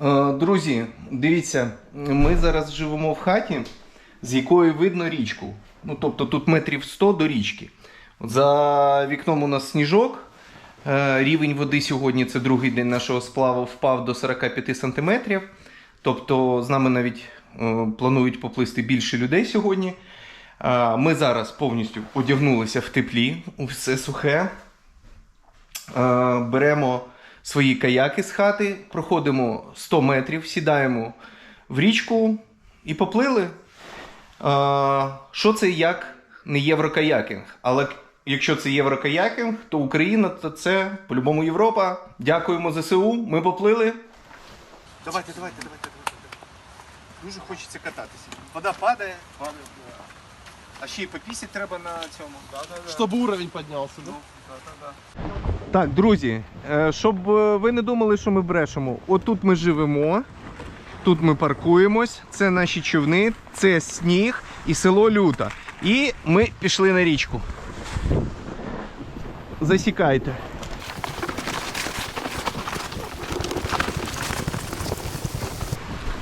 Е, Друзі, дивіться, ми зараз живемо в хаті, з якої видно річку. Ну, тобто тут метрів 100 до річки. За вікном у нас сніжок. Е, Рівень води сьогодні, це другий день нашого сплаву, впав до 45 сантиметрів. Тобто з нами навіть е, планують поплисти більше людей сьогодні. Ми зараз повністю одягнулися в теплі, все сухе. Беремо свої каяки з хати, проходимо 100 метрів, сідаємо в річку і поплили. Що це як не єврокаякінг? Але якщо це єврокаякінг, то Україна то це по-любому Європа. Дякуємо ЗСУ. Ми поплили. Давайте, давайте, давайте, давайте. Дуже хочеться кататися. Вода падає, падає. А ще й попісять треба на цьому. Чтобы уровень поднялся, да? Так, друзі, е, щоб е, ви не думали, що ми брешемо. Отут ми живемо, тут ми паркуємось, це наші човни, це сніг і село Люта. І ми пішли на річку. Засікайте.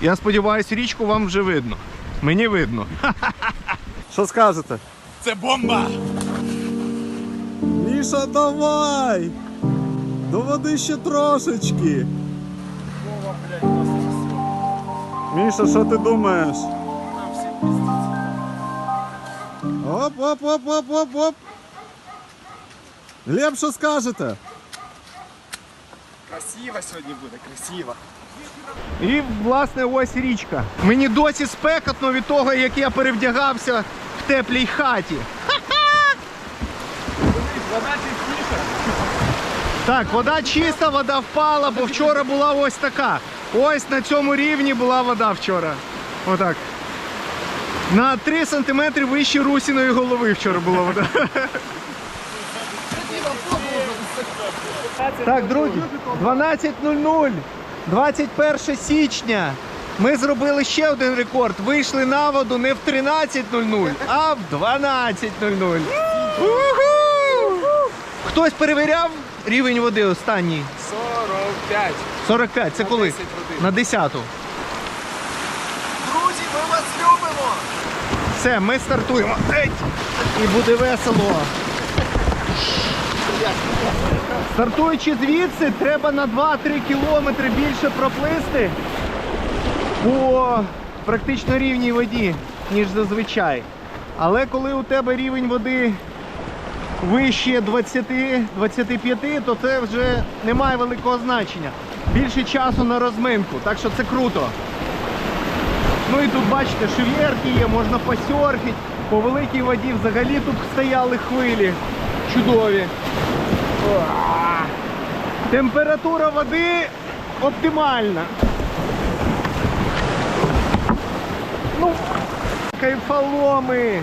Я сподіваюся, річку вам вже видно. Мені видно. Що скажете? Це бомба! Міша, давай! До води ще трошечки. Міша, що ти думаєш? Оп, оп, оп, оп, оп, оп. Глеб, що скажете? Красиво сьогодні буде, красиво. І, власне, ось річка. Мені досі спекотно від того, як я перевдягався в теплій хаті. Вода чистіша. Так, вода чиста, вода впала, бо вчора була ось така. Ось на цьому рівні була вода вчора. Отак. На 3 сантиметри вище русіної голови вчора була вода. Так, друзі, 12.00, 21 січня. Ми зробили ще один рекорд. Вийшли на воду не в 13.00, а в 12.00. Хтось перевіряв рівень води останній? 45. 45. Це коли? 10 годин. На 10. Друзі, ми вас любимо! Все, ми стартуємо. Еть! І буде весело. Стартуючи звідси, треба на 2-3 кілометри більше проплисти по практично рівній воді, ніж зазвичай. Але коли у тебе рівень води вище 20-25, то це вже не має великого значення. Більше часу на розминку, так що це круто. Ну і тут бачите, шев'єрки є, можна посьорфити. По великій воді взагалі тут стояли хвилі. Чудові. Температура води оптимальна. Ну, кайфоломи.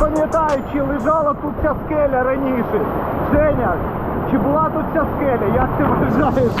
пам'ятаю, чи лежала тут ця скеля раніше. Женя, чи була тут ця скеля? Як ти вважаєш?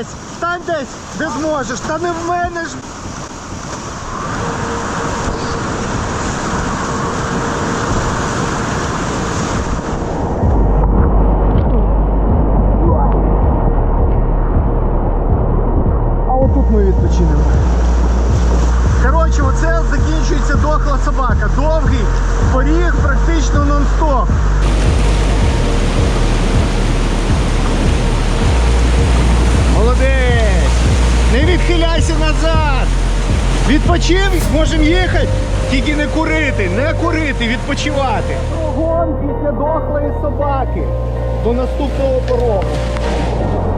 Десь, стань десь, де зможеш, та не в мене ж. Відхиляйся назад! Відпочив, можемо їхати, тільки не курити, не курити, відпочивати. Прогон після дохлої собаки до наступного порогу.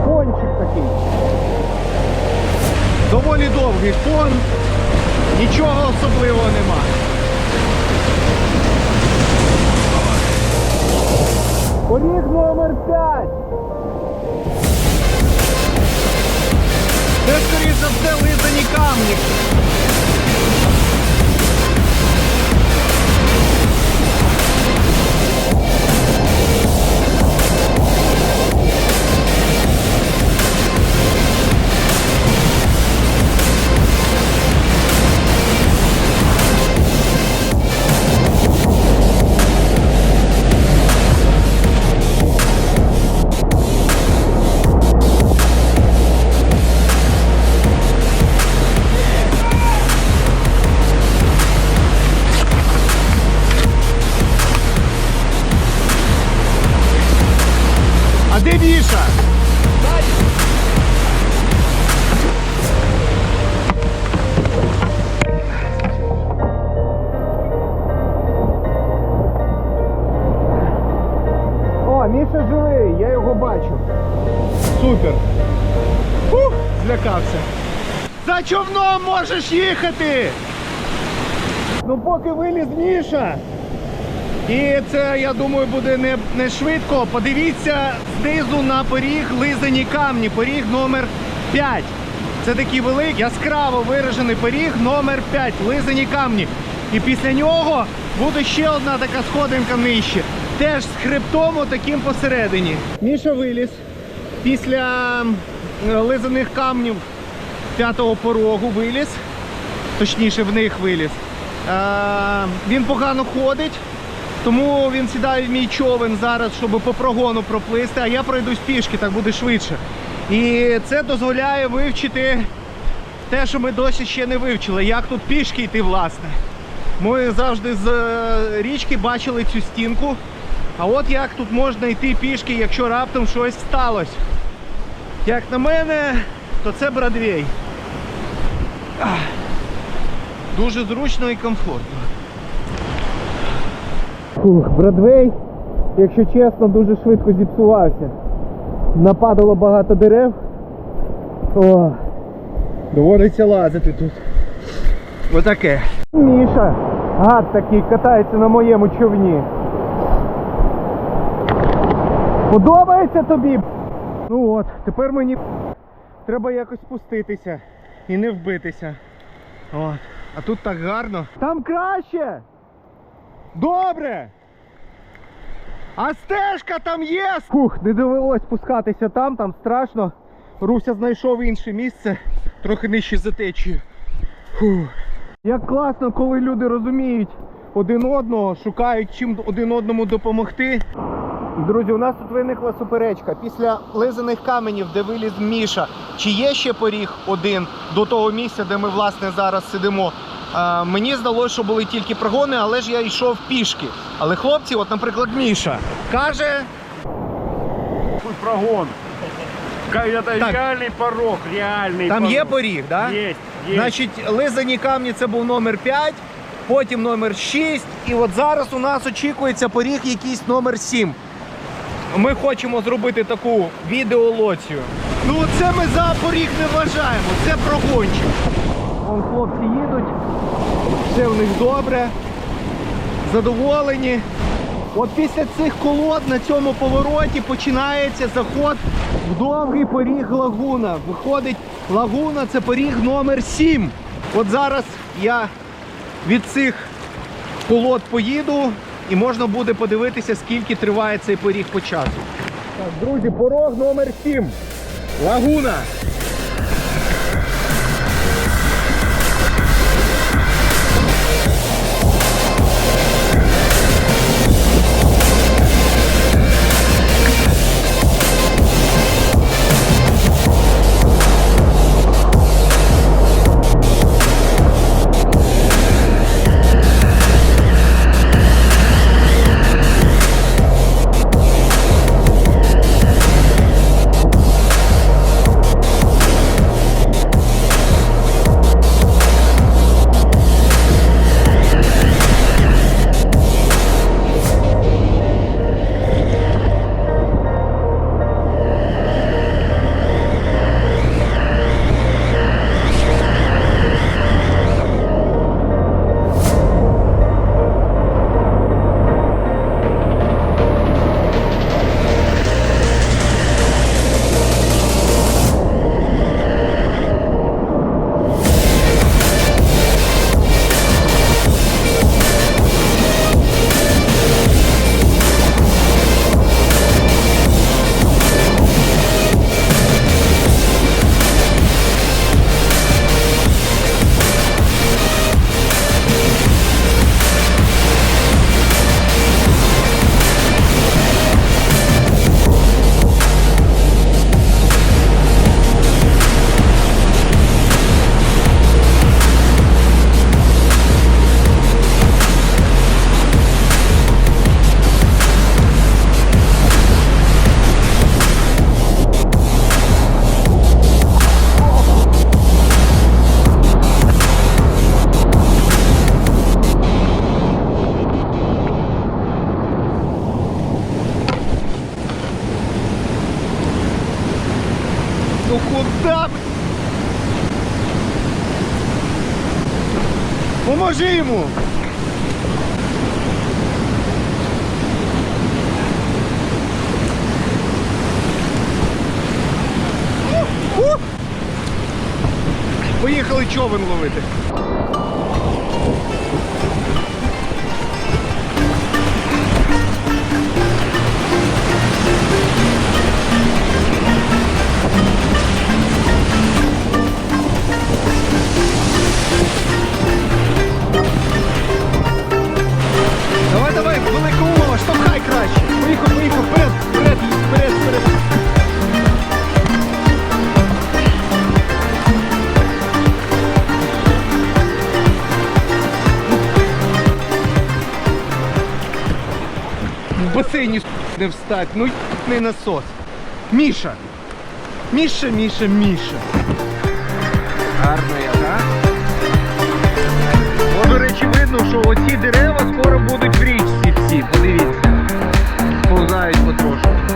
Кончик такий. Доволі довгий кон, нічого особливого немає. Поріг номер 5. Це, скорее за все, лизані камні. Можеш їхати. Ну поки виліз Міша. І це, я думаю, буде не, не швидко. Подивіться знизу на поріг лизані камні, поріг номер 5. Це такий великий, яскраво виражений поріг номер 5, лизані камні. І після нього буде ще одна така сходинка нижче. Теж з хребтом отаким посередині. Міша виліз після лизаних камнів п'ятого порогу виліз, точніше в них виліз. Е, він погано ходить, тому він сідає в мій човен зараз, щоб по прогону проплисти, а я пройдусь пішки, так буде швидше. І це дозволяє вивчити те, що ми досі ще не вивчили, як тут пішки йти, власне. Ми завжди з е, річки бачили цю стінку. А от як тут можна йти пішки, якщо раптом щось сталося. Як на мене, то це Бродвей. Дуже зручно і комфортно. Фух, Бродвей, якщо чесно, дуже швидко зіпсувався. Нападало багато дерев. О, доводиться лазити тут. Отаке. Міша, гад такий катається на моєму човні. Подобається тобі? Ну от, тепер мені треба якось спуститися і не вбитися. От. А тут так гарно. Там краще! Добре! А стежка там є! Фух, не довелось спускатися там, там страшно. Руся знайшов інше місце, трохи нижче за течією. Фух. Як класно, коли люди розуміють один одного, шукають чим один одному допомогти. Друзі, у нас тут виникла суперечка. Після лизаних каменів, де виліз Міша, чи є ще поріг один до того місця, де ми власне зараз сидимо. А, мені здалося, що були тільки прогони, але ж я йшов пішки. Але хлопці, от, наприклад, Міша, каже, Тут прогон. Ка- Это Так. реальный порог, реальный там порог. є поріг, да? Есть, есть. Значить, лизані камні це був номер 5, потім номер 6, і от зараз у нас очікується поріг якийсь номер 7. Ми хочемо зробити таку відеолоцію. Ну це ми за поріг не вважаємо, це прогончик. Вон хлопці їдуть, все в них добре, задоволені. От після цих колод на цьому повороті починається заход в довгий поріг лагуна. Виходить, лагуна це поріг номер 7. От зараз я від цих колод поїду і можна буде подивитися, скільки триває цей поріг по часу. Так, друзі, порог номер 7. Лагуна. Поможи йому! Поїхали човен ловити. Умова, штовхай краще. Поїхав, поїхав, вперед, вперед, вперед, вперед. В басейні не встать, ну не насос. Міша. Міша, Міша, Міша. Гарно я, так? До речі, видно, що оці дерева скоро будуть в річці всі. Подивіться. Повзають потрошку.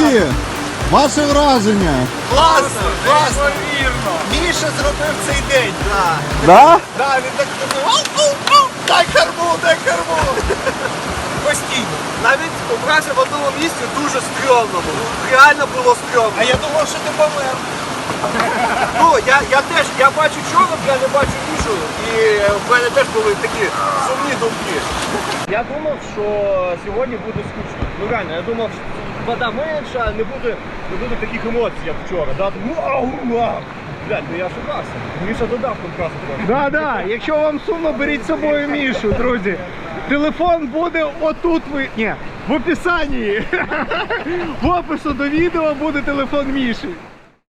Друзі, ваше враження. Класно, класно. Міша зробив цей день. Да. Да? Да, він так думав, дай корму, дай корму. Постійно. Навіть образив в одному місці дуже стрьомно було. Реально було стрьомно. А я думав, що ти помер. Ну, я, я теж, я бачу чором, я не бачу Мішу. І в мене теж були такі сумні думки. Я думав, що сьогодні буде скучно. Ну реально, я думав, що вода менша, не буде, не буде таких емоцій, як вчора. Да? Блядь, ну я ошибався. Міша додав контрасту. Да, да. Якщо вам сумно, беріть з собою Мішу, друзі. Телефон буде отут. Ви ні, в описанні. В опису до відео буде телефон Міші.